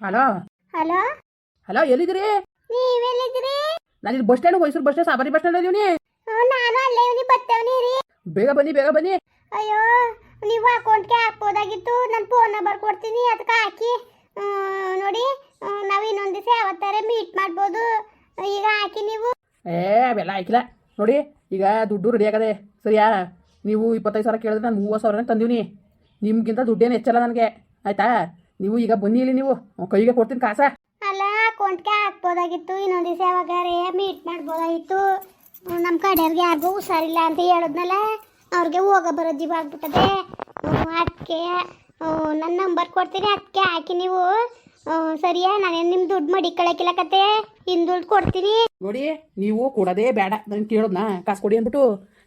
Hello? Hello? Hello ಎಲ್ಲಿದ್ದೀರಿ? ನೀವೆಲ್ಲಿದ್ರಿ ನಾನು ಇಲ್ಲಿ bus stand Mysuru bus stand ಸಾಬರಿ bus stand ಹ್ಞೂ ನಾನು ಅಲ್ಲೇ ಇವನಿ ಬರ್ತೇವ್ನಿ ರೀ ಬೇಗ ಬನ್ನಿ ಬೇಗ ಬನ್ನಿ. ಅಯ್ಯೋ ನೀವು ಅಕೌಂಟ್ಗೆ ಹಾಕ್ಬೋದಾಗಿತ್ತು. ನನ್ನ ಫೋನ್ ನಂಬರ್ ಕೊಡ್ತೀನಿ ಅದಕ್ಕೆ ಹಾಕಿ. ನೋಡಿ ನಾವು ಇನ್ನೊಂದು ದಿವಸ ಯಾವತ್ತಾರೆ ಮೀಟ್ ಮಾಡ್ಬೋದು. ಈಗ ಹಾಕಿ ನೀವು. ಏ ಅವೆಲ್ಲ ಆಯ್ಕಿಲ್ಲ ನೋಡಿ ಈಗ ದುಡ್ಡು ರೆಡಿ ಆಗದೆ ಸರಿಯಾ? ನೀವು ಇಪ್ಪತ್ತೈದು ಸಾವಿರ ಕೇಳಿದ್ರೆ ನಾನು ಮೂವತ್ತು ಸಾವಿರ ತಂದೀವಿ ನಿಮ್ಗಿಂತ ದುಡ್ಡೇನು ಹೆಚ್ಚಲ್ಲ ನನಗೆ. ಆಯ್ತಾ? ನೀವು ಈಗ ಬನ್ನಿ ಇಲ್ಲಿ ನೀವು ಕೈಗೆ ಕೊಡ್ತೀನಿ ಕಾಸ. ಅಲ್ಲ ಕೊಂಡ್ಕೆ ಹಾಕ್ಬೋದಾಗಿತ್ತು ಇನ್ನೊಂದು ದಿವಸ ಯಾವಾಗಾರೆ ಮೀಟ್ ಮಾಡ್ಬೋದಾಗಿತ್ತು. ನಮ್ಮ ಕಡೆಯವ್ರಿಗೆ ಯಾರಿಗೂ ಹುಷಾರಿಲ್ಲ ಅಂತ ಹೇಳಿದ್ನಲ್ಲ ಅವ್ರಿಗೆ ಹೋಗ ಬರೋ ಜೀವ ಆಗ್ಬಿಟ್ಟದೆ. ಅದಕ್ಕೆ ನನ್ನ ನಂಬರ್ ಕೊಡ್ತೀನಿ ಅದಕ್ಕೆ ಹಾಕಿ ನೀವು. ಸರಿಯಾ ನಾನೇನು ನಿಮ್ಮ ದುಡ್ಡು ಮಡಿ ಕತೆ. ಇನ್ನು ದುಡ್ಡು ಕೊಡ್ತೀನಿ. ನೋಡಿ ನೀವು ಕೊಡೋದೇ ಬೇಡ. ನಾನು ಕೇಳೋದ್ನ? ಕಾಸು ಕೊಡಿ ಅಂದ್ಬಿಟ್ಟು.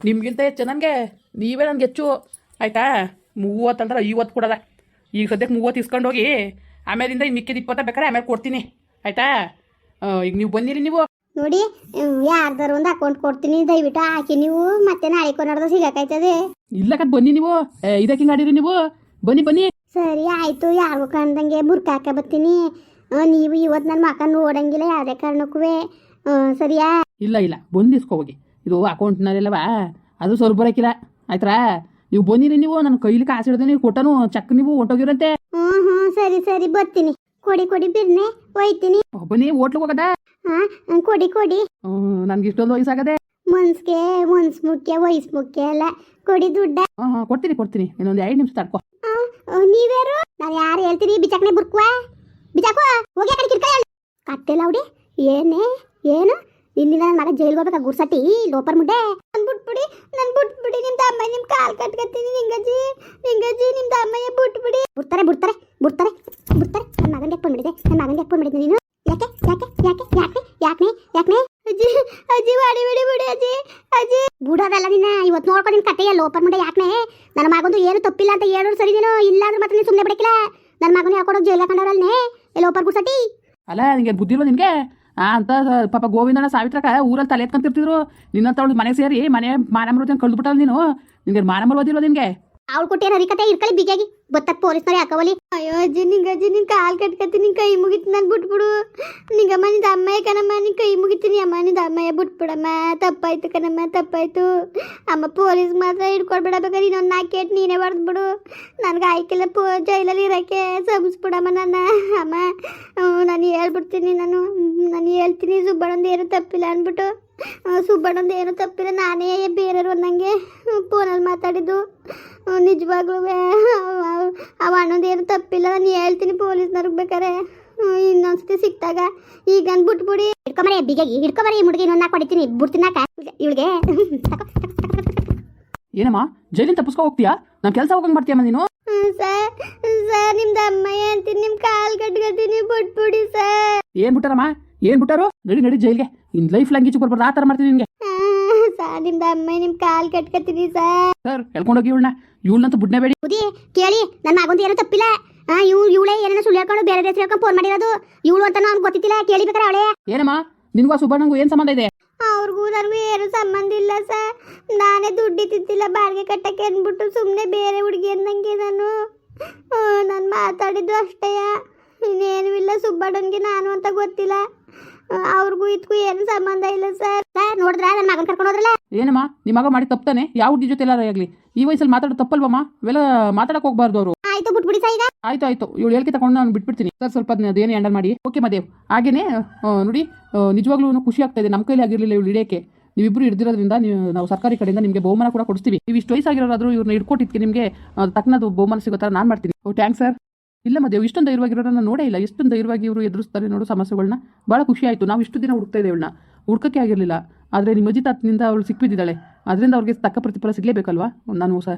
ನಿಮ್ಗಿಂತ ಹೆಚ್ಚು ನನಗೆ ನೀವೇ ನನಗೆ ಹೆಚ್ಚು. ಆಯ್ತಾ? ಮೂವತ್ತಂದ್ರೆ ಐವತ್ತು ಕೊಡೋದ. ಈಗ ಸದ್ಯಕ್ಕೆ ಮೂವತ್ತು ಇಸ್ಕೊಂಡು ಹೋಗಿ ಆಮೇಲಿಂದ ಇನ್ನು ಮಿಕ್ಕಿದ ಇಪ್ಪತ್ತ ಬೇಕಾದ್ರೆ ಆಮೇಲೆ ಕೊಡ್ತೀನಿ. ಆಯ್ತಾ? ಈಗ ನೀವು ಬಂದಿರಿ ನೀವು. ನೋಡಿ ಯಾರ್ದಾರ ಒಂದು ಅಕೌಂಟ್ ಕೊಡ್ತೀನಿ ದಯವಿಟ್ಟು ಹಾಕಿ ನೀವು ಮತ್ತೆ ನಾಳೆ ಕೊನಾಡ್ದು ಸಿಗಕಾಯ್ತದೆ ಇಲ್ಲ ಕತ್ ಬನ್ನಿ ನೀವು. ಇದಕ್ಕೆ ಆಡಿರಿ ನೀವು. ಬನ್ನಿ ಬನ್ನಿ. ಸರಿ ಆಯ್ತು ಯಾರಿಗೂ ಕಂಡಂಗೆ ಬುರ್ಕ ಹಾಕ ಬರ್ತೀನಿ. ನೀವು ಇವತ್ತು ನನ್ನ ಮಕ್ಕ ನೋಡಂಗಿಲ್ಲ ಯಾವುದೇ ಕಾರಣಕ್ಕೂ. ಸರಿಯಾ? ಇಲ್ಲ ಇಲ್ಲ. ಬಂದು ಇದು ಹೋಗಿ. ಇದು ಅಕೌಂಟ್ನಲ್ಲೆಲ್ಲವ ಅದು ಸ್ವಲ್ಪ ಬರೋಕ್ಕಿಲ್ಲ ಆಯ್ತಾ ನೀವು ಬಂದಿರಿ ನೀವು ನನ್ನ ಕೈಲಿ ಕಾಸು ಹಿಡ್ದು ನೀವು ಕೊಟ್ಟನು ಚಕ್ ನೀವು ಹೊಂಟೋಗಿರಂತೆ. ಹ್ಮ್ ಹ್ಮ್ ಸರಿ ಸರಿ ಬರ್ತೀನಿ. ಕೊಡಿ ಕೊಡಿ ಬಿರ್ನೆ ಒಯ್ತೀನಿ ಬನ್ನಿ ಹೋಟ್ಲಿಗೆ ಹೋಗದ? ಹಾ ಕೊಡಿ ಕೊಡಿ. ನನ್ಗೆ ಇಷ್ಟೊಂದು ವಯಸ್ಸಾಗದೆ. ಮನ್ಸ್ಗೆ ಮನ್ಸ್ ಮುಖ್ಯ ವಯಸ್ಸು ಮುಖ್ಯ ಅಲ್ಲ ಕೊಡಿ ದುಡ್ಡ. ಹಾಂ ಹಾಂ ಕೊಡ್ತೀನಿ ಕೊಡ್ತೀನಿ. ಇನ್ನೊಂದು ಎರಡು ನಿಮಿಷ ತಡ್ಕೋ. ಆ, ಆ, ನೀವ್ಯಾರು ನಾನು ಯಾರು ಹೇಳ್ತೀನಿ? ಬಿಚಾಕ್ನೆ ಬುರ್ಕುವ? ಬಿಚಾಕುವ ಹೋಗಿ ಆ ಕಡೆ ಅವಡಿ ಏನೇ? ಏನು? ನಿನ್ನಿಂದ ನನ್ನ ಮಗ ಜೈಲ್ಗೆ ಹೋಗ್ಬೇಕಾ ಗುರ್ಸಟ್ಟಿ ಲೋಪರ್ ಮುಡ್ಡೆ? ನನ್ ಬಿಟ್ಬಿಡಿ ನನ್ ಬಿಟ್ಬಿಡಿ, ನಿಮ್ ತಮ್ಮ ನಿಮ್ ಕಾಲ್ ಕಟ್ಕತ್ತೀನಿ ನಿಂಗಜ್ಜಿ ನಿಂಗಜ್ಜಿ, ನಿಮ್ ತಮ್ಮಯ್ಯ ಬಿಟ್ಬಿಡಿ. ಬಿಡ್ತಾರೆ ಬಿಡ್ತಾರೆ ಬಿಡ್ತಾರೆ ಬಿಡ್ತಾರೆ. ನನ್ನ ಮಗನಿಗೆ ಫೋನ್ ಮಾಡಿದೆ ನನ್ನ ಮಗನಿಗೆ ಫೋನ್ ಮಾಡಿದ್ದೆ ನೀನು. ಯಾಕೆ ಯಾಕೆ ಯಾಕೆ ಯಾಕೆ ಯಾಕೆ ಯಾಕೆ ಅಜ್ಜಿ ಅಜ್ಜಿ ಮಾಡಿ ಬಿಡಿ ಬಿಡಿ ಅಜ್ಜಿ ಅಜ್ಜಿ. ಬಿಡೋದಲ್ಲ ನಿನ್ನ ಇವತ್ತು ನೋಡ್ಕೊಂಡು ನಿನ್ ಕಟ್ಟೆಯ ಲೋಪರ್ ಮುಂಡೆ ಯಾಕೆ ನನ್ನ ಮಗಂದು ಏನು ತಪ್ಪಿಲ್ಲ ಅಂತ ಹೇಳೋರು ಸರಿ ನೀನು ಇಲ್ಲ ಮತ್ತೆ ನೀನು ಸುಮ್ಮನೆ ಬಿಡಕಿಲ್ಲ. ನನ್ನ ಮಗನ ಹಾಕೊಂಡು ಜೈಲ್ ಹಾಕೊಂಡವ್ರಲ್ನೇ? ಲೋಪರ್ ಗುಡ್ಸಟಿ ಅಲ್ಲ ನಿಂಗೆ ಬುದ್ಧಿ ಇಲ್ಲ ನಿನಗೆ? ಅಂತ ಪಾಪ ಗೋವಿಂದನ ಸಾವಿತ್ರಕ ಊರಲ್ಲಿ ತಲೆ ಎತ್ಕೊಂತಿರ್ತಿದ್ರು ನಿನ್ನಂತ ಅವಳು ಮನೆಗೆ ಸೇರಿ ಮನೆ ಮಾನಮೃತ ಕಳ್ದುಬಿಟ್ಟಲ್ಲ ನೀನು. ನಿಂಗೆ ಮಾನಮರು ಓದಿಲ್ವ ನಿನಗೆ? ಅವ್ಳು ಕೊಟ್ಟೇನ ಹರಿಕತೆ? ಇರ್ಕಲಿ ಬಿಗಿಯಾಗಿ. ಬತ್ತಕ್ ಪೊಲೀಸ್ನವ್ರು ಯಾಕವಲಿ ಅಯ್ಯೋ, ಅಜ್ಜಿ, ನಿಂಗ ಅಜ್ಜಿ ನಿನ್ ಕಾಲ್ ಕಟ್ಕತ್ತೀನಿ ಕೈ ಮುಗಿತೀನಿ ನನ್ ಬಿಟ್ಬಿಡು. ನಿಂಗಮ್ಮ ನಿಂದ ಅಮ್ಮಯ್ಯ ಕಣಮ್ಮ ನಿನ್ ಕೈ ಮುಗಿತೀನಿ. ಅಮ್ಮ ನಿಂದ ಅಮ್ಮಯ್ಯ ಬಿಟ್ಬಿಡಮ್ಮ. ತಪ್ಪಾಯ್ತು ಕಣಮ್ಮ, ತಪ್ಪಾಯ್ತು. ಅಮ್ಮ ಪೊಲೀಸ್ ಮಾತ್ರ ಹಿಡ್ಕೊಡ್ಬಿಡಬೇಕಾದ್ರೆ ಇನ್ನೊಂದು ನಾಲ್ಕೇಟ್ ನೀನೇ ಹೊಡೆದ್ಬಿಡು ನನಗೆ ಆಯ್ಕೆಲ್ಲ ಪೋ, ಜೈಲಲ್ಲಿ ಇರೋಕ್ಕೆ. ಸಬ್ಸ್ಬಿಡಮ್ಮ ನನ್ನ. ಅಮ್ಮ ನಾನು ಹೇಳ್ಬಿಡ್ತೀನಿ ನಾನು. ನಾನು ಹೇಳ್ತೀನಿ. ಸುಬ್ಬಣ್ಣಂದು ಏನು ತಪ್ಪಿಲ್ಲ ಅಂದ್ಬಿಟ್ಟು. ಸುಬ್ಬಣ್ಣಂದು ಏನು ತಪ್ಪಿಲ್ಲ. ನಾನೇ ಬೇರೆಯವ್ರು ಅನ್ನಂಗೆ ಫೋನಲ್ಲಿ ಮಾತಾಡಿದ್ದು. ನಿಜವಾಗ್ಲೂ ಅವ ಅಣ್ಣಂದು ಏನು ತಪ್ಪಿಲ್ಲ. ನಾನು ಹೇಳ್ತೀನಿ ಪೊಲೀಸ್ನವ್ರಿಗೆ ಬೇಕಾರೆ ಇನ್ನೊಂದ್ಸತಿ ಸಿಕ್ತಾಗ ಈಗ ಅಂದ್ಬಿಟ್ಬಿಡಿ ಬಿಟ್ಬಿಡಿ ಹಿಡ್ಕೊಂಬರಿ ಬಿಗಾಗಿ ಹಿಡ್ಕೊಂಬರಿ ಈ ಮುಡುಗಿ ಇನ್ನೊಂದು ಕೊಡಿತೀನಿ ಬಿಡ್ತೀನಾಕ ಇವಳಿಗೆ. ಏನಮ್ಮ ಜೈಲಿಂದ ತಪ್ಪಿಸ್ಕೊ ಹೋಗ್ತೀಯಾ? ನಾನು ಕೆಲಸ ಹೋಗಂಗೆ ಮಾಡ್ತೀಯಮ್ಮ ನೀನು? ಸರ್ ಸರ್ ನಿಮ್ದು ಅಮ್ಮಯ್ಯ ಅಂತೀನಿ? ನಿಮ್ಮ ಕಾಲ್ ಕಟ್ಕೊತೀನಿ ಬಿಟ್ಬಿಡಿ ಸರ್. ಏನು ಬಿಟ್ಟಾರಮ್ಮ? ಏನು ಬಿಟ್ಟಾರು? ನಡಿ ನಡಿ ಜೈಲ್ಗೆ. ಇನ್ ಲೈಫ್ ಲ್ಯಾಂಗ್ವೇಜ್ ಕೊಡ್ಬಾರ್ದು ಆ ಥರ ಮಾಡ್ತೀನಿ ನಿಮ್ಗೆ ಸರ್ ನಿಮ್ದು ಅಮ್ಮ ನಿಮ್ಮ ಕಾಲ್ ಕಟ್ಕೊತೀನಿ ಸರ್. ಸರ್ ಹೇಳ್ಕೊಂಡೋಗಿ ಇವಳನ್ನ. ಇವಳನ್ನಂತೂ ಬಿಡ್ನೇ ಬೇಡಿ. ಬುದ್ಧಿ ಕೇಳಿ ನನ್ನ ಮಗಂದು ಏನೋ ತಪ್ಪಿಲ್ಲ. ಆ ಇವ್ಳು ಇವಳೇ ಏನೇನೋ ಸುಳ್ಳು ಹೇಳ್ಕೊಂಡು ಬೇರೆ ಹೆಸರು ಹೇಳ್ಕೊಂಡು ಫೋನ್ ಮಾಡಿರೋದು. ಇವ್ಳು ಅಂತ ಅವ್ನಿಗೆ ಗೊತ್ತಿಲ್ಲ ಕೇಳಿಬೇಕಾರೆ ಅವಳೇ. ಏನಮ್ಮ ನಿನ್ಗೂ ಆ ಸುಬ್ಬಣ್ಣಂಗೂ ಏನು ಸಂಬಂಧ ಇದೆ? ಅವ್ರಿಗೂ ನನಗೂ ಏನು ಸಂಬಂಧ ಇಲ್ಲ ಸರ್. ನಾನೇ ದುಡ್ಡಿತ್ತಿದ್ದಿಲ್ಲ ಬಾಡಿಗೆ ಕಟ್ಟಕ್ಕೆ ಅಂದ್ಬಿಟ್ಟು ಸುಮ್ಮನೆ ಬೇರೆ ಹುಡುಗಿ ಅಂದಂಗೆ ನಾನು. ನಾನು ಮಾತಾಡಿದ್ದು ಅಷ್ಟೇ. ಇನ್ನೇನು ಇಲ್ಲ ಸುಬ್ಬಣ್ಣನಿಗೆ ನಾನು ಅಂತ ಗೊತ್ತಿಲ್ಲ. ಅವ್ರಿಗೂ ಇದಕ್ಕೂ ಏನು ಸಂಬಂಧ ಇಲ್ಲ ಸರ್. ಸರ್ ನೋಡಿದ್ರ? ನನ್ನ ಮಗನ ಕರ್ಕೊಂಡು ಹೋದ್ರಲ್ಲ? ಏನಮ್ಮ ನಿಮ್ಮ ಮಗ ಮಾಡಿ ತಪ್ತಾನೆ? ಯಾವ ಹುಡುಗಿ ಜೊತೆ ಎಲ್ಲಾರ ಆಗಲಿ? ಈ ವಯಸ್ಸಲ್ಲಿ ಮಾತಾಡೋ ತಪ್ಪಲ್ವಮ್ಮ? ಇವೆಲ್ಲ ಮಾತಾಡಕ್ ಹೋಗ್ಬಾರ್ದು ಅವರು. ಆಯ್ತು ಬಿಟ್ಬಿಡಿ ಸರ್ ಈಗ. ಆಯ್ತು ಆಯ್ತು. ಇವಳು ಹೇಳಿಕೆ ತಗೊಂಡು ನಾನು ಬಿಟ್ಬಿಡ್ತೀನಿ. ಸರ್ ಸ್ವಲ್ಪ ಅದ್ನ ಅದೇನು ಹ್ಯಾಂಡಲ್ ಮಾಡಿ. ಓಕೆ ಮದೇವ್. ಹಾಗೇನೆ ಆ, ನೋಡಿ ನಿಜವಾಗ್ಲೂ ಖುಷಿ ಆಗ್ತಾ ಇದೆ. ನಮ್ಮ ಕೈಲಿ ಆಗಿರಲಿಲ್ಲ ಇವಳು ಹಿಡಿಯಕ್ಕೆ. ನೀವಿಬ್ರು ಹಿಡಿದಿರೋದ್ರಿಂದ ನೀವು ನಾವು ಸರ್ಕಾರಿ ಕಡೆಯಿಂದ ನಿಮಗೆ ಬಹುಮಾನ ಕೂಡ ಕೊಡಿಸ್ತೀವಿ. ನೀವು ಇಷ್ಟು ವಯಸ್ಸಾಗಿರೋರಾದ್ರೂ ಇವ್ರನ್ನ ಹಿಡ್ಕೊಟ್ಟಿದ್ದಕ್ಕೆ ನಿಮಗೆ ತಕ್ಕನದು ಬಹುಮಾನ ಸಿಗೋ ಥರ ನಾನು ಮಾಡ್ತೀನಿ. ಓ ಥ್ಯಾಂಕ್ಸ್ ಸರ್ ಇಲ್ಲ ಮದೇವ್ ಇಷ್ಟೊಂದು ಧೈರ್ಯವಾಗಿರೋರನ್ನ ನೋಡೇ ಇಲ್ಲ. ಎಷ್ಟೊಂದು ಧೈರ್ಯವಾಗಿ ಇವರು ಎದುರಿಸ್ತಾರೆ ನೋಡು ಸಮಸ್ಯೆಗಳನ್ನ ಭಾಳ ಖುಷಿ ಆಯಿತು. ನಾವು ಇಷ್ಟು ದಿನ ಹುಡುಕ್ತಾ ಇದ್ದೇವೆ ಇವಳನ್ನ. ಹುಡ್ಕಕ್ಕೆ ಆಗಿರಲಿಲ್ಲ. ಆದರೆ ನಿಮ್ಮ ಅಜ್ಜಿ ತಾತನಿಂದ ಅವಳು ಸಿಕ್ಬಿದ್ದಾಳೆ ಅದರಿಂದ ಅವ್ರಿಗೆ ತಕ್ಕ ಪ್ರತಿಫಲ ಸಿಗಲೇಬೇಕಲ್ವಾ? ನಾನು ಸ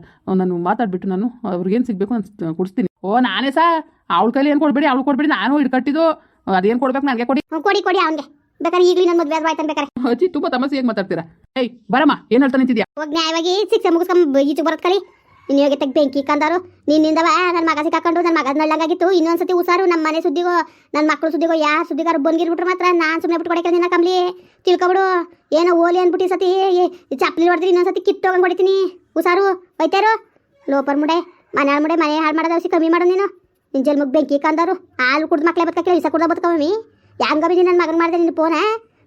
ನಾನು ಮಾತಾಡ್ಬಿಟ್ಟು ನಾನು ಅವ್ರಿಗೇನು ಸಿಗಬೇಕು ನಾನು ಕೊಡಿಸ್ತೀನಿ. ಓ ನಾನೇ ಸಾ ಅವಳ ಕೈಲಿ ಏನು ಕೊಡಬೇಡಿ ಅವಳು ಕೊಡಬೇಡಿ ನಾನು ಇಟ್ಕಟ್ಟಿದ್ದು ಅದೇನು ಕೊಡ್ಬೇಕು ನನಗೆ ಕೊಡಿ. ಕೊಡಿ ಕೊಡಿ ಅವನಿಗೆ. ಬೇಕಾದ್ರೆ ಈಗಲೂ ನನ್ನ ಮದುವೆ ಆಯ್ತು ಬೇಕಾರೆ. ಅಜ್ಜಿ ತುಂಬ ತಮಸ್ಸೆ ಹೇಗೆ ಮಾತಾಡ್ತೀರಾ? ಏಯ್ ಬರಮ್ಮ ಏನು ಹೇಳ್ತಾ ನಿಂತಿದ್ಯಾ? ಹೋಗಿ ನ್ಯಾಯವಾಗಿ ಶಿಕ್ಷೆ ಮುಗಿಸ್ಕೊಂಡು ಈಚೆ ಬರೋದ್ ಕಲಿ ಇನ್ನು ಹೋಗಿ ಬೆಂಕಿ ಕಂದಾರು? ನಿನ್ನಿಂದವ ನನ್ನ ಮಗ ಸಿಕ್ಕಾಕೊಂಡು ನನ್ನ ಮಗದ ನಳ್ಳಂಗಾಗಿತ್ತು. ಇನ್ನೊಂದ್ಸತಿ ಹುಷಾರು ನಮ್ಮ ಮನೆ ಸುದ್ದಿಗೋ ನನ್ನ ಮಕ್ಕಳು ಸುದ್ದಿಗೋ, ಯಾ ಸುದ್ದಿಗಾರು ಬಂದಿರ್ಬಿಟ್ರೆ ಮಾತ್ರ ನಾನು ಸುಮ್ಮನೆ ಬಿಟ್ಟು ಕೊಡಕ್ಕೆ ನಿನ್ನ ಕಂಬ್ಲಿ ತಿಳ್ಕೊಬಿಡು. ಏನೋ ಓಲಿ ಅಂದ್ಬಿಟ್ಟು ಸತಿ ಚಪ್ಪಲಿ ಹೊಡೆದ್ರಿ ಇನ್ನೊಂದ್ಸತಿ ಕಿತ್ತು ಹೋಗಂಗ್ ಹೊಡಿತೀನಿ. ಹುಷಾರು ಬೈತಾರು ಲೋಪರ್ ಮುಡೆ ಮನೆ ಹಾಳು ಮುಡೆ, ಮನೆ ಹಾಳು ಮಾಡೋದು ಔಷಧಿ ಕಮ್ಮಿ ಮಾಡು ನೀನು. ನಿನ್ ಜಲ್ಮಗ್ ಬೆಂಕಿ ಕಂದಾರು. ಹಾಲು ಕುಡ್ದು ಮಕ್ಕಳೇ ಬದುಕಕ್ಕೆ ಇಸ ಕುಡ್ದ ಬದುಕಮ್ಮಿ ಹೆಂಗವಿ ನನ್ನ ಮಗನ ಮಾಡಿದೆ ನಿನ್ನ ಫೋನ?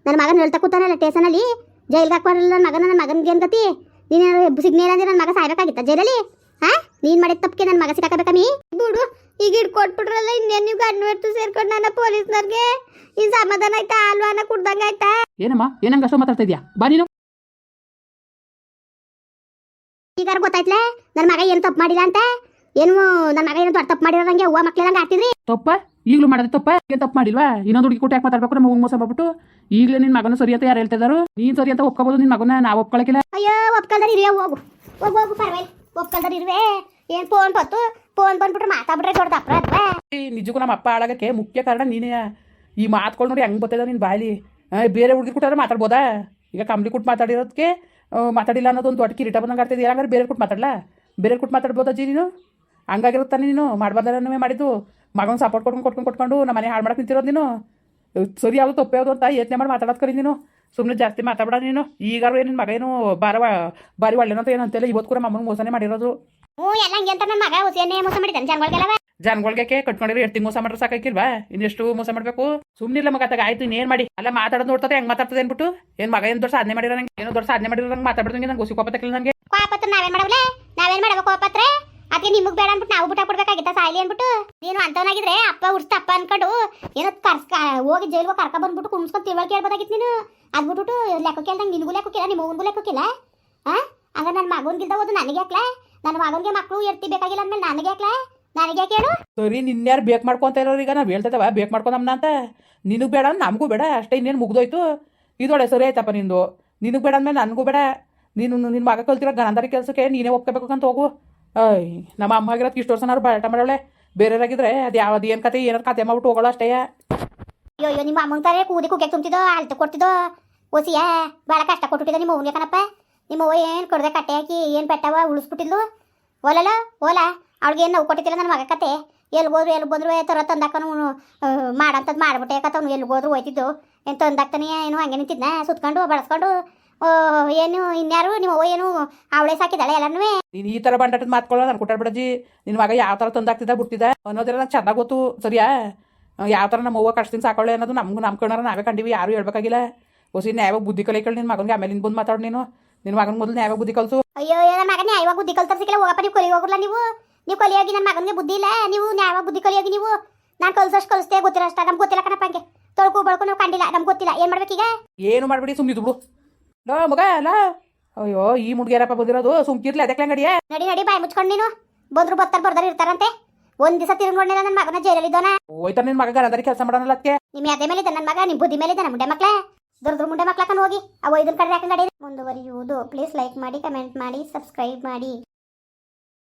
ನನ್ನ ಮಗನ ಹೇಳ್ತಾ ಕೂತಾನಲ್ಲ ಸ್ಟೇಷನಲ್ಲಿ ಜೈಲ್ಗೆ ಹಾಕ್ಬಾರಲ್ಲ ನನ್ನ ಮಗನ ನನ್ನ ಮಗನ್ಗೆ ಏನ್ ಗತಿ? ನೀನು ಸಿಗ್ನೇಲ್ ಅಂದ್ರೆ ನನ್ನ ಮಗ ಸಾಯ್ಬೇಕಾಗಿತ್ತ? ಜೈಲಲ್ಲಿ? ಹಾ? ನೀನ್ ಮಾಡಿದ ತಪ್ಪಿಗೆ ನನ್ನ ಮಗ ಸಿಕ್ಕಾಕಬೇಕಮ್ಮಿ ಬಿಡು ಈಗ ಹಿಡ್ಕೊಟ್ಬಿಟ್ರಲ್ಲ ಇನ್ನೇನು ನೀವು ಗಂಡು ಸೇರ್ಕೊಂಡು ನನ್ನ ಪೊಲೀಸ್ನವ್ರಿಗೆ? ಇನ್ ಸಮಾಧಾನ ಆಯ್ತಾ? ಅಲ್ವಾನ ಕುಡ್ದಂಗ ಆಯ್ತಾ? ಏನಮ್ಮ ಏನಂಗ ಅಷ್ಟು ಮಾತಾಡ್ತಾ ಇದೆಯಾ? ಬಾ ನೀನು. ಈಗ ಗೊತ್ತಾಯ್ತಲೆ? ನನ್ನ ಮಗ ಏನು ತಪ್ಪು ಮಾಡಿಲ್ಲ ಅಂತ? ಏನು ನನ್ನ ಮಗ ಏನು ದೊಡ್ಡ ತಪ್ಪು ಮಾಡಿರೋದಂಗೆ ಹೂವ ಮಕ್ಳೆಲ್ಲ ಆಡ್ತಿದ್ರಿ? ತಪ್ಪ? ಈಗಲೂ ಮಾಡಿದ್ರೆ ತಪ್ಪ? ಏನು ತಪ್ಪು ಮಾಡಿಲ್ವಾ? ಇನ್ನೊಂದು ಹುಡುಗಿ ಕೊಟ್ಟು ಯಾಕೆ ಮಾತಾಡ್ಬೇಕು? ನಮ್ಮ ಮೋಸ ಮಾಡ್ಬಿಟ್ಟು ಈಗಲೇ ನಿನ್ನ ಮಗನ ಸರಿ ಅಂತ ಯಾರು ಹೇಳ್ತಿದ್ದಾರು ನೀನು ಸರಿ ಅಂತ ಒಪ್ಕೋಬೋದು ನಿನ್ನ ಮಗನ ನಾವು ಒಪ್ಕೊಳಕಿಲ್ಲ. ಅಯ್ಯೋ ಒಪ್ಕಲ್ದಾರ ಇರಿಯ ಹೋಗು. ಹೋಗು ಹೋಗು ಪರವಾಗಿಲ್ಲ. ಒಪ್ಕಲ್ದಾರ ಇರುವೆ. ಏನು ಫೋನ್ ಬತ್ತು ಫೋನ್ ಬಂದ್ಬಿಟ್ರೆ ಮಾತಾಡ್ಬಿಟ್ರೆ ದೊಡ್ಡ ಅಪರಾಧ ನಿಜಕ್ಕೂ ನಮ್ಮ ಅಪ್ಪ ಆಳಗಕ್ಕೆ ಮುಖ್ಯ ಕಾರಣ ನೀನೇ. ಈ ಮಾತುಕೊಂಡು ನೋಡಿ ಹೆಂಗೆ ಬರ್ತದ ನಿನ್ನ ಬಾಯಿ ಬೇರೆ ಹುಡುಗಿ ಕೊಟ್ಟಾದ್ರೆ ಮಾತಾಡ್ಬೋದಾ? ಈಗ ಕಂಬ್ಲಿ ಕೊಟ್ಟು ಮಾತಾಡಿರೋದಕ್ಕೆ ಮಾತಾಡಿಲ್ಲ ಅನ್ನೋದು ಒಂದು ದೊಡ್ಡ ಕಿರೀಟ ಬಂದಂಗೆ ಆಗ್ತದೆ ಹಂಗಾರೆ ಬೇರೆ ಕೊಟ್ಟು ಮಾತಾಡಲ್ಲ ಬೇರೆ ಕೊಟ್ಟು ಮಾತಾಡ್ಬೋದಾ ಜೀ ನೀನು? ಹಂಗಾಗಿರುತ್ತಾನೆ ನೀನು? ಮಾಡಬಾರ್ದಲ್ಲೇ ಮಾಡಿದ್ದು. ಮಗನ ಸಪೋರ್ಟ್ ಕೊಟ್ಕೊಂಡು ಕೊಟ್ಕೊಂಡು ಕೊಟ್ಕೊಂಡು ನಮ್ಮ ಮನೆ ಹಾಳು ಮಾಡಕ್ಕೆ ನಿಂತಿರೋದು ನೀನು? ಸರಿ ಯಾವುದು ತಪ್ಪು ಯಾವುದು ಅಂತ ಯೋಚನೆ ಮಾಡಿ ಮಾತಾಡೋದು ಕರಿ ನೀನು. ಸುಮ್ಮನೆ ಜಾಸ್ತಿ ಮಾತಾಡ ನೀನು. ಈಗಾರು ಏನು ನಿನ್ನ ಮಗ ಏನು ಬಾರ ಬಾರಿ ಒಳ್ಳೆನೋ ಅಂತ ಏನಂತೆಲ್ಲ ಇವತ್ತು ಕೂಡ ಮಮ್ಮನ ಮೋಸನೆ ಮಾಡಿರೋದು. ಹ್ಞೂ ಎಲ್ಲ ಹಂಗೆ ಅಂತ ನನ್ನ ಮಗ ಹುಸಿಯನ್ನೇ ಮೋಸ ಮಾಡಿದ್ದಾನೆ. ಜನಗಳಿಗೆಲ್ಲ ಜನಗಳಿಗೆ ಕಟ್ಕೊಂಡಿರೋ ಎಷ್ಟು ಮೋಸ ಮಾಡ್ರೆ ಸಾಕಾಕಿಲ್ವಾ ಇನ್ನೆಷ್ಟು ಮೋಸ ಮಾಡಬೇಕು? ಸುಮ್ಮನಿಲ್ಲ ಮಗ ತಗ ಆಯ್ತು ಇನ್ನೇನು ಮಾಡಿ. ಅಲ್ಲ ಮಾತಾಡೋದು ನೋಡ್ತದೆ ಹೆಂಗ್ ಮಾತಾಡ್ತದೆ ಅನ್ಬಿಟ್ಟು. ಏನು ಮಗ ಏನ್ ದೊಡ್ಡ ಸಾಧನೆ ಮಾಡಿರೋ ನಂಗೆ? ಏನೋ ದೊಡ್ಡ ಸಾಧನೆ ಮಾಡಿರೋ ನಂಗೆ ಮಾತಾಡ್ದಂಗೆ ನಂಗೆ ಕೋಪ ಕೋಪತ್ತಕ್ಕಿಲ್ಲ ನನಗೆ ಕೋಪತ್ರ ನಾವೇನ್ ಮಾಡವಲೆ? ನಾವೇನ್ ಮಾಡಬೇಕು ಕೋಪತ್ರೆ ಅದಕ್ಕೆ ನಿಮಗ್ ಬೇಡ ಅನ್ಬಿಟ್ಟು ನಾವು ಬಿಟ್ಟ ಕೊಡ್ಬೇಕಾಗಿತ್ತ ಸಾಯಿಲಿ ಅನ್ಬಿಟ್ಟು ನೀನು ಅಂತವನಾಗಿದ್ರೆ ಅಪ್ಪ ಉಡ್ಸ್ತ ಅಪ್ಪ ಅನ್ಕೊಂಡು ಏನೋ ಕರ್ಸ್ ಹೋಗಿ ಜೈಲ್ಗೆ ಕರ್ಕ ಬಂದ್ಬಿಟ್ಟು ಕುಮ್ಸ್ಕೊಂಡು ತಿಳುವಳಿಕೆ ಹೇಳ್ಬೋದಾಗಿತ್ತು ನೀನು? ಅದ್ಬಿಟ್ಬಿಟ್ಟು ಲೆಕ್ಕ ಕೇಳ್ದಂಗೆ ನಿನಗೂ ಕೇಳ ನಿಮ್ಮ ಮಗನಿಗೂ ಲೆಕ್ಕಕ್ಕಿಲ್ಲ ಹಾಂ ಹಂಗ ನನ್ನ ಮಗನ್ಗಿಲ್ದ ಹೋದು ನನಗೆ ಹಾಕ್ಲೆ ನನ್ನ ಮಗನಿಗೆ ಮಕ್ಕಳು ಎತ್ತಿ ಬೇಕಾಗಿಲ್ಲ ಅಂದ್ಮೇಲೆ ನನಗೆ ಹಾಕ್ಲೆ ನನಗೆ ಕೇಳು ಸರಿ ನಿನ್ಯಾರು ಬೇಕು ಮಾಡ್ಕೊಂತ ಇರೋರು ಈಗ? ನಾವು ಹೇಳ್ತದವ, ಬೇಕು ಮಾಡ್ಕೊಂಡಮ್ಮನ ಅಂತ. ನಿನಗೆ ಬೇಡ ನಮಗೂ ಬೇಡ, ಅಷ್ಟೇ ಇನ್ನೇನು ಮುಗ್ದೋಯ್ತು. ಇದೊಳೆ ಸರಿ ಆಯ್ತಪ್ಪ ನಿಂದು. ನಿನಗೆ ಬೇಡ ಅಂದ್ಮೇಲೆ ನನಗೂ ಬೇಡ. ನೀನು ನಿನ್ನ ಮಗ ಕಲ್ತಿರೋ ಗಣಂದಾರಿ ಕೆಲಸಕ್ಕೆ ನೀನೇ ಒಪ್ಕೋಬೇಕು ಅಂತ ಹೋಗು. ಅಯ್ ನಮ್ಮ ಅಮ್ಮ ಆಗಿರೋದು ಇಷ್ಟು ವರ್ಷ ನಾವು ಬಾಟ ಮಾಡವಳೆ. ಬೇರೆಯವರಾಗಿದ್ರೆ ಅದು ಯಾವ್ದು ಏನು ಕತೆ ಏನಾರು ಕತೆ ಮಾಡ್ಬಿಟ್ಟು ಹೋಗೋಳು ಅಷ್ಟೇ. ಅಯ್ಯೋ ಅಯ್ಯೋ, ನಿಮ್ಮ ಅಮ್ಮನ ತಾರೆ ಕೂದಿ ಕುಕ್ಕೆ ತುಂಬ್ತಿದ್ದೋ ಅಳ್ತು ಕೊಡ್ತಿದ್ದೋ? ಓಸಿಯ ಭಾಳ ಕಷ್ಟ ಕೊಟ್ಬಿಟ್ಟಿದ್ದ ನಿಮ್ಮ ಅವ್ನಿಗೆ ಕಣಪ್ಪ. ನಿಮ್ಮ ಅವ್ವ ಏನು ಕೊಡದೆ ಕಟ್ಟೆ ಹಾಕಿ, ಏನು ಪೆಟ್ಟವ ಉಳಿಸ್ಬಿಟ್ಟಿದ್ಲು? ಓಲಲ್ಲ ಓಲ ಅವ್ಳಿಗೆ ಏನು ನೋವು ಕೊಟ್ಟಿದ್ದಿಲ್ಲ ನನ್ನ ಮಗ ಕತೆ? ಎಲ್ಲಿ ಹೋದ್ರು ಎಲ್ಲಿ ಬಂದ್ರು ತರ ತಂದಾಕನು ಮಾಡಂತದ್ದು ಮಾಡ್ಬಿಟ್ಟೆ ಕತ್ತವನು ಎಲ್ಲಿ ಹೋದ್ರು ಹೋಯ್ತಿದ್ದು. ಏನು ತಂದಾಕ್ತಾನೆ, ಏನು ಹಂಗೆ ನಿಂತಿದ್ನ, ಸುತ್ಕೊಂಡು, ಬಳಸ್ಕೊಂಡು ಓ, ಏನು ಇನ್ಯಾರು? ನಿಮ್ಮ ಅವ್ವ ಏನು ಅವಳೆ ಸಾಕಿದಾಳೆ ಎಲ್ಲನೂ ನೀನು ಈ ಥರ ಬಂಡಾಟದ ಮಾತ್ಕೊಳ್ಳೋ ನಾನು ಕೊಟ್ಟಾಡ್ಬಿಡಜ್ಜಿ. ನಿನ್ನ ಮಗ ಯಾವ ತರ ತಂದಾಗ್ತಿದ್ದ ಬಿಡ್ತಿದ್ದ ಅನ್ನೋದೆಲ್ಲ ನಂಗೆ ಚೆನ್ನಾಗಿ ಗೊತ್ತು ಸರಿಯಾ? ಯಾವ ತರ ನಮ್ಮ ಅವ್ವ ಕಷ್ಟದಿಂದ ಸಾಕೊಳ್ಳೆ ಅನ್ನೋದು ನಮ್ಗೆ ಕಣ್ಣಾರ ನಾವೇ ಕಂಡಿವಿ ಯಾರು ಹೇಳ್ಬೇಕಾಗಿಲ್ಲ. ಹೊಸಿ ನ್ಯಾಯವಾಗಿ ಬುದ್ಧಿ ಕಲಿಕಳು ನಿನ್ ಮಗನಿಗೆ ಆಮೇಲೆ ಬಂದು ಮಾತಾಡು ನೀನು. ನಿನ್ ಮಗನ ಮೊದಲು ನ್ಯಾಯವಾಗಿ ಬುದ್ಧಿ ಕಲ್ಸು. ಅಯ್ಯೋ ನನ್ನ ಮಗ ನ್ಯಾಯವಾಗ ಬುದ್ಧಿ ಕಲ್ತಾರ ಸಿಕ್ಕಿಲ್ಲ ಹೋಗಪ್ಪ ನೀವು ಕೊಲಿ ಹೋಗಲ್ಲ ನೀವು? ನೀವು ಕಲಿಯೋಗಿ ನನ್ನ ಮಗನಿಗೆ ಬುದ್ಧಿ ಇಲ್ಲ ನೀವು ನ್ಯಾಯವಾಗ ಬುದ್ಧಿ ಕಲಿಯೋಗಿ ನೀವು? ನಾನು ಕಲ್ಸಷ್ಟು ಕಲಿಸ್ತೇ ಗೊತ್ತಿರೋ ಅಷ್ಟ ನಮ್ಗೆ ಗೊತ್ತಿಲ್ಲ ಕಣಪ್ಪ ಹಂಗೆ. ತೊಳ್ಕೊ ಬಳ್ಕು ನಾವು ಕಂಡಿಲ್ಲ ನಮ್ಗೆ ಗೊತ್ತಿಲ್ಲ ಏನು ಮಾಡ್ಬೇಕೀಗ ಏನು ಮಾಡ್ಬಿಡಿ ಸುಮ್ಮನೆ ಬಿಡು. ಲೋ ಮಗ ಲೋ ಅಯ್ಯೋ ಈ ಮುಡ್ಗ್ಯಾರಪ್ಪ ಬಂದಿರೋದು ಸುಮ್ಕಿರ್ಲಿ ಅದಕ್ಕೆ ಅಂಗಡಿಯ ನಡಿ ನಡಿ ಬಾಯಿ ಮುಚ್ಕೊಂಡು ನೀನು. ಬಂದ್ರು ಬರ್ತಾರೆ ಬರ್ದಾರ ಇರ್ತಾರಂತೆ. ಒಂದ್ ದಿವಸ ತಿರುಗಿ ನೋಡಿಲ್ಲ ನನ್ನ ಮಗನ ಜೈಲಲ್ಲಿದ್ದೋನ ಹೋಯ್ತಾನ ನಿನ್ ಮಗ ಗರದಾರಿ ಕೆಲಸ ಮಾಡೋಣ ಅದಕ್ಕೆ ನಿಮ್ಮ ಅದೇ ಮೇಲೆ ನನ್ನ ಮಗ ನಿಮ್ಮ ಬುದ್ಧಿ ಮೇಲೆ ಇದ್ದಾನೆ ಮುಂಡೆ ಮಕ್ಳೆ. ದುರ್ದ್ರ ಮುಂಡೆ ಮಕ್ಳಕ್ಕನ ಹೋಗಿ. ಅವ ಇದ್ರ ಕಡೆ ಹಾಕಂಗಡಿ ಮುಂದುವರಿಯುವುದು. ಪ್ಲೀಸ್ ಲೈಕ್ ಮಾಡಿ ಕಮೆಂಟ್ ಮಾಡಿ ಸಬ್ಸ್ಕ್ರೈಬ್ ಮಾಡಿ.